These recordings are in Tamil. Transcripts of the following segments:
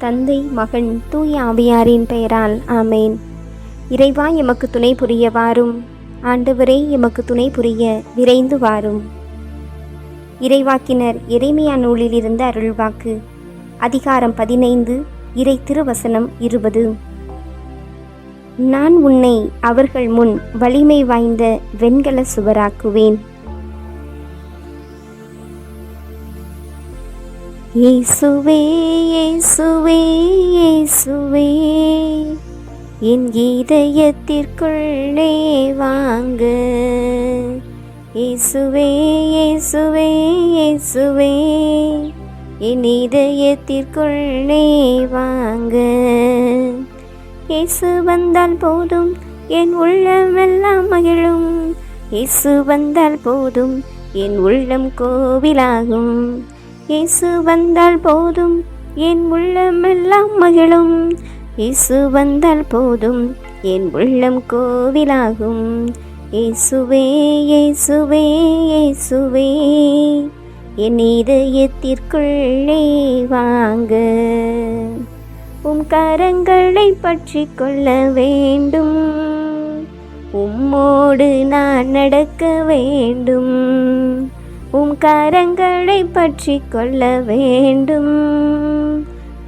தந்தை மகன் தூய ஆவியாரின் பெயரால் ஆமேன். இறைவா எமக்கு துணை புரிய வாரும். ஆண்டவரே எமக்கு துணை புரிய விரைந்து வாரும். இறைவாக்கினர் இறைமையா நூலிலிருந்து அருள்வாக்கு. அதிகாரம் பதினைந்து இறை திருவசனம் இருபது. நான் உன்னை அவர்கள் முன் வலிமை வாய்ந்த வெண்கல சுவராக்குவேன். இயேசுவே இயேசுவே இயேசுவே. என் இதயத்திற்குள்ளே வாங்க. இயேசுவே இயேசுவே இயேசுவே. என் இதயத்திற்குள்ளே வாங்க. இயேசு வந்தால் போதும் என் உள்ளமெல்லாம் மகிழும். இயேசு வந்தால் போதும் என் உள்ளம் கோவிலாகும். இயேசு வந்தால் போதும் என் உள்ளமெல்லாம் மகிழும். இயேசு வந்தால் போதும் என் உள்ளம் கோவிலாகும். இயேசுவே இயேசுவே இயேசுவே என் இதயத்திற்குள்ளே வாங்க. உம் கரங்களை பற்றி கொள்ள வேண்டும். உம்மோடு நான் நடக்க வேண்டும். உம் கரங்களை பற்றி கொள்ள வேண்டும்.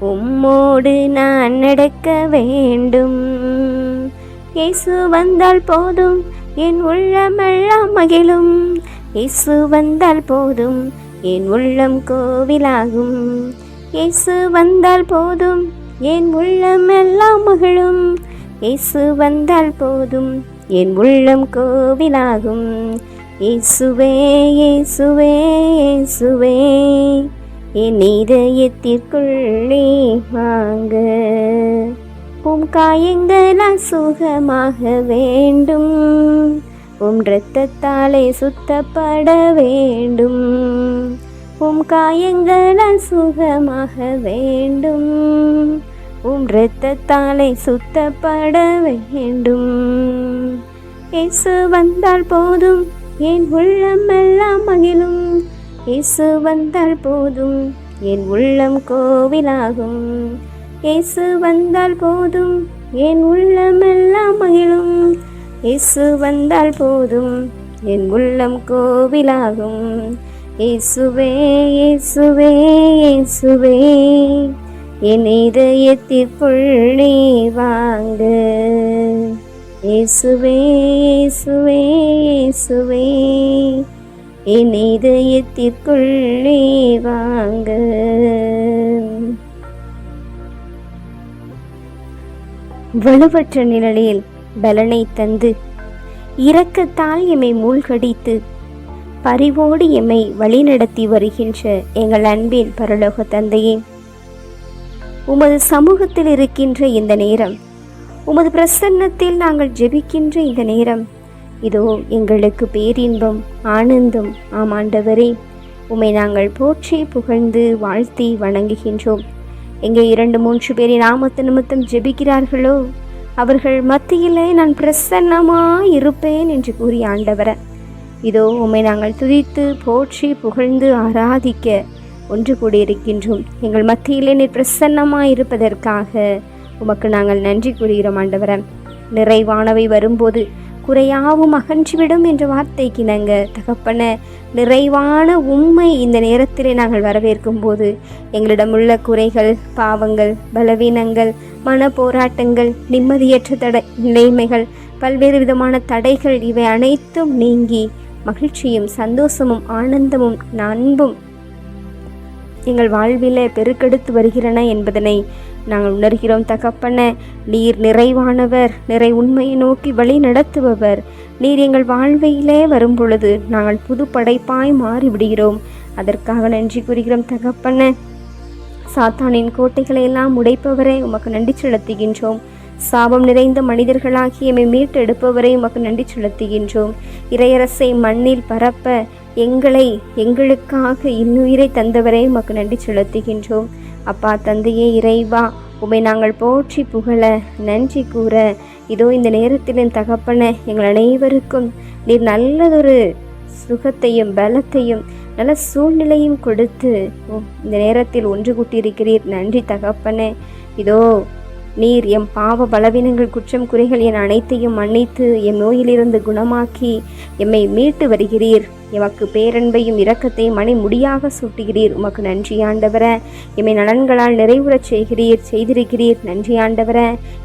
உம்மோடு நான் நடக்க வேண்டும். இயேசு வந்தால் போதும் என் உள்ளமெல்லாம் மகிழும். இயேசு வந்தால் போதும் என் உள்ளம் கோவிலாகும். இயேசு வந்தால் போதும் என் உள்ளமெல்லாம் மகிழும். இயேசு வந்தால் போதும் என் உள்ளம் கோவிலாகும். இயேசுவே இயேசுவே இயேசுவே என் இதயத்திற்குள்ளே வாங்க. உம் காயங்களால் சுகமாக வேண்டும். உம் இரத்தத்தாலே சுத்தப்பட வேண்டும். உம் காயங்களால் சுகமாக வேண்டும். உம் இரத்தத்தாலே சுத்தப்பட வேண்டும். இயேசு வந்தால் போதும். என் உள்ளம் எல்லாம் மகிழும். இயேசு வந்தால் போதும். என் உள்ளம் கோவிலாகும். இயேசு வந்தால் போதும். என் உள்ளம் எல்லாம் மகிழும். இயேசு வந்தால் போதும். என் உள்ளம் கோவிலாகும். இயேசுவே இயேசுவே இயேசுவே. என் இதயத்திற்குள் நீ வாங்க. இயேசுவே இயேசுவே இயேசுவே. என் இதயத்திற்குள்ளே வாங்க. வலுவற்ற நிழலில் பலனை தந்து இரக்கத்தால் எம்மை மூழ்கடித்து பரிவோடு எம்மை வழிநடத்தி வருகின்ற எங்கள் அன்பின் பரலோக தந்தையே உமது சமூகத்தில் இருக்கின்ற இந்த நேரம் உமது பிரசன்னத்தில் நாங்கள் ஜெபிக்கின்ற இந்த நேரம். இதோ எங்களுக்கு பேரின்பம் ஆனந்தம் ஆமாண்டவரே உம்மை நாங்கள் போற்றி புகழ்ந்து வாழ்த்தி வணங்குகின்றோம். எங்கே இரண்டு மூன்று பேரை நாமத்து நிமித்தம் ஜெபிக்கிறார்களோ அவர்கள் மத்தியிலே நான் பிரசன்னமாய் இருப்பேன் என்று கூறிய ஆண்டவரை. இதோ உம்மை நாங்கள் துதித்து போற்றி புகழ்ந்து ஆராதிக்க ஒன்று கூடியிருக்கின்றோம். எங்கள் மத்தியிலே நீர் பிரசன்னமாய் இருப்பதற்காக உமக்கு நாங்கள் நன்றி கூறுகிறோம் ஆண்டவர. நிறைவானவை வரும்போது குறையாவும் அகன்றுவிடும் என்ற வார்த்தைக்கு நாங்கள் தகப்பன நிறைவான உண்மை இந்த நேரத்திலே நாங்கள் வரவேற்கும் போது எங்களிடமுள்ள குறைகள் பாவங்கள் பலவீனங்கள் மன போராட்டங்கள் நிம்மதியற்ற தடை நிலைமைகள் பல்வேறு விதமான தடைகள் இவை அனைத்தும் நீங்கி மகிழ்ச்சியும் சந்தோஷமும் ஆனந்தமும் அன்பும் எங்கள் வாழ்விலே பெருக்கெடுத்து வருகிறன என்பதனை நாங்கள் உணர்கிறோம் தகப்பன. நீர் நிறைவானவர் நிறை உண்மையை நோக்கி வழி நடத்துபவர். நீர் எங்கள் வாழ்வையிலே வரும் பொழுது நாங்கள் புது படைப்பாய் மாறிவிடுகிறோம். அதற்காக நன்றி கூறுகிறோம் தகப்பன. சாத்தானின் கோட்டைகளை எல்லாம் உடைப்பவரே உமக்கு நன்றி செலுத்துகின்றோம். சாபம் நிறைந்த மனிதர்களாகி எம்மை மீட்டெடுப்பவரை உமக்கு நன்றி செலுத்துகின்றோம். இறையரசை மண்ணில் பரப்ப எங்களை எங்களுக்காக இன்னுயிரை தந்தவரை உமக்கு நன்றி செலுத்துகின்றோம். அப்பா தந்தையே இறைவா உம்மை நாங்கள் போற்றி புகழ நன்றி கூற. இதோ இந்த நேரத்தில் என் தகப்பன எங்கள் அனைவருக்கும் நீர் நல்லதொரு சுகத்தையும் பலத்தையும் நல்ல சூழ்நிலையும் கொடுத்து இந்த நேரத்தில் ஒன்று கூட்டியிருக்கிறீர். நன்றி தகப்பனே. இதோ நீர் எம் பாவ பலவீனங்கள் குற்றம் குறைகள் என் அனைத்தையும் மன்னித்து எம் நோயிலிருந்து குணமாக்கி எம்மை மீட்டு வருகிறீர். எமக்கு பேரன்பையும் இரக்கத்தையும் மணி முடியாக சூட்டுகிறீர். உமக்கு நன்றி ஆண்டவர. எம்மை நலன்களால் நிறைவுறச் செய்கிறீர் செய்திருக்கிறீர். நன்றி ஆண்டவர.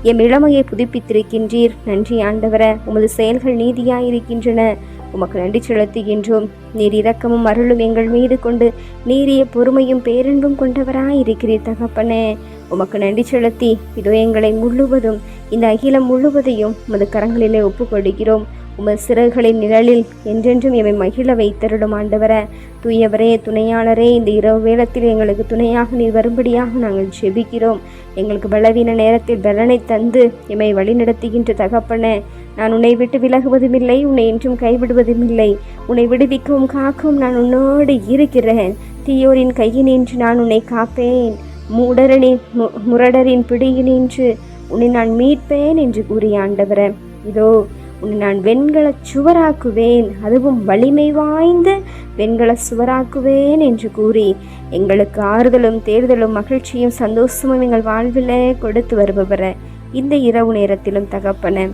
எம் இளமையை புதுப்பித்திருக்கின்றீர். நன்றி ஆண்டவர. உமது செயல்கள் நீதியாயிருக்கின்றன. உமக்கு நன்றி செலுத்துகின்றோம். நீர் இரக்கமும் அருளும் எங்கள் மீது கொண்டு நீரிய பொறுமையும் பேரன்பும் கொண்டவராயிருக்கிறீர் தகப்பனே. உமக்கு நன்றி செலுத்தி இதோ எங்களை முழுவதும் இந்த அகிலம் முழுவதையும் உமது கரங்களிலே ஒப்புக்கொள்கிறோம் உமது சிறகுகளின் நிழலில் என்றென்றும் எம்மை மகிழ வைத்தருடும் ஆண்டவர. தூயவரே துணையாளரே இந்த இரவு வேளத்தில் எங்களுக்கு துணையாக நீர் வரும்படியாக நாங்கள் ஜெபிக்கிறோம். எங்களுக்கு பலவீன நேரத்தில் பலனை தந்து எம்மை வழிநடத்துகின்ற தகப்பன நான் உன்னை விட்டு விலகுவதுமில்லை உன்னை என்றும் கைவிடுவதுமில்லை. உன்னை விடுவிக்கவும் காக்கவும் நான் உன்னோடு இருக்கிறேன். தீயோரின் கையினின்று நான் உன்னை காப்பேன். முடரனின் மு- முரடரின் பிடியினின்று உன்னை நான் மீட்பேன் என்று கூறிய ஆண்டவர. இதோ உன்னை நான் வெண்கல சுவராக்குவேன். அதுவும் வலிமை வாய்ந்த வெண்கல சுவராக்குவேன் என்று கூறி எங்களுக்கு ஆறுதலும் தேர்தலும் மகிழ்ச்சியும் சந்தோஷமும் எங்கள் வாழ்விலே கொடுத்து வருபவர இந்த இரவு நேரத்திலும் தகப்பன.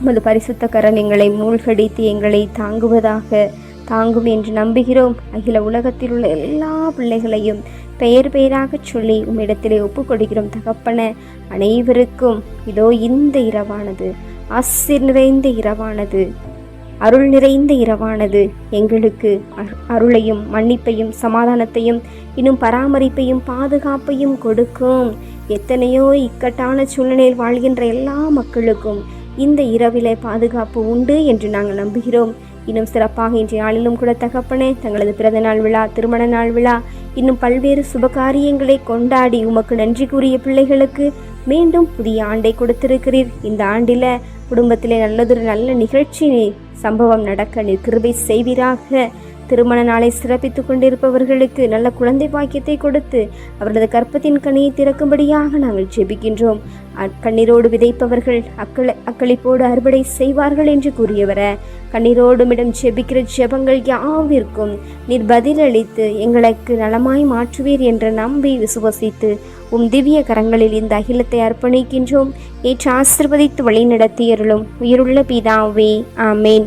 உமது பரிசுத்த கரம் எங்களை மூழ்கடித்து எங்களை தாங்குவதாக தாங்கும் என்று நம்புகிறோம். அகில உலகத்தில் உள்ள எல்லா பிள்ளைகளையும் பெயர் பெயராகச் சொல்லி உம்மிடத்திலே ஒப்புக்கொடுக்கிறோம் தகப்பன. அனைவருக்கும் இதோ இந்த இரவானது. ஆசிர் நிறைந்த இரவானது. அருள் நிறைந்த இரவானது. எங்களுக்கு அரு- அருளையும் மன்னிப்பையும் சமாதானத்தையும் இன்னும் பராமரிப்பையும் பாதுகாப்பையும் கொடுக்கும். எத்தனையோ இக்கட்டான சூழ்நிலையில் வாழ்கின்ற எல்லா மக்களுக்கும் இந்த இரவிலே பாதுகாப்பு உண்டு என்று நாங்கள் நம்புகிறோம். இன்னும் சிறப்பாக இன்றைய நாளிலும் கூட தகப்பனே தங்களது பிறந்த நாள் விழா திருமண நாள் விழா இன்னும் பல்வேறு சுபகாரியங்களை கொண்டாடி உமக்கு நன்றி கூறிய பிள்ளைகளுக்கு மீண்டும் புதிய ஆண்டை கொடுத்திருக்கிறீர். இந்த ஆண்டில் குடும்பத்திலே நல்லதொரு நல்ல நிகழ்ச்சி சம்பவம் நடக்க நீர் கிருபை செய்வீராக. திருமண நாளை சிறப்பித்துக் கொண்டிருப்பவர்களுக்கு நல்ல குழந்தை பாக்கியத்தை கொடுத்து அவரது கற்பத்தின் கனியை திறக்கும்படியாக நாங்கள் ஜெபிக்கின்றோம். அ- கண்ணீரோடு விதைப்பவர்கள் அக்கள அக்களிப்போடு அறுவடை செய்வார்கள் என்று கூறியவர கண்ணீரோடுமிடம் ஜெபிக்கிற ஜெபங்கள் யாவிற்கும் நீர் பதிலளித்து எங்களுக்கு நலமாய் மாற்றுவீர் என்று நம்பி விசுவசித்து உம் திவ்ய கரங்களில் இந்த அகிலத்தை அர்ப்பணிக்கின்றோம். ஏற்று ஆசிர்வதித்து வழிநடத்தியருளும் உயிருள்ள பிதாவே. ஆமேன்.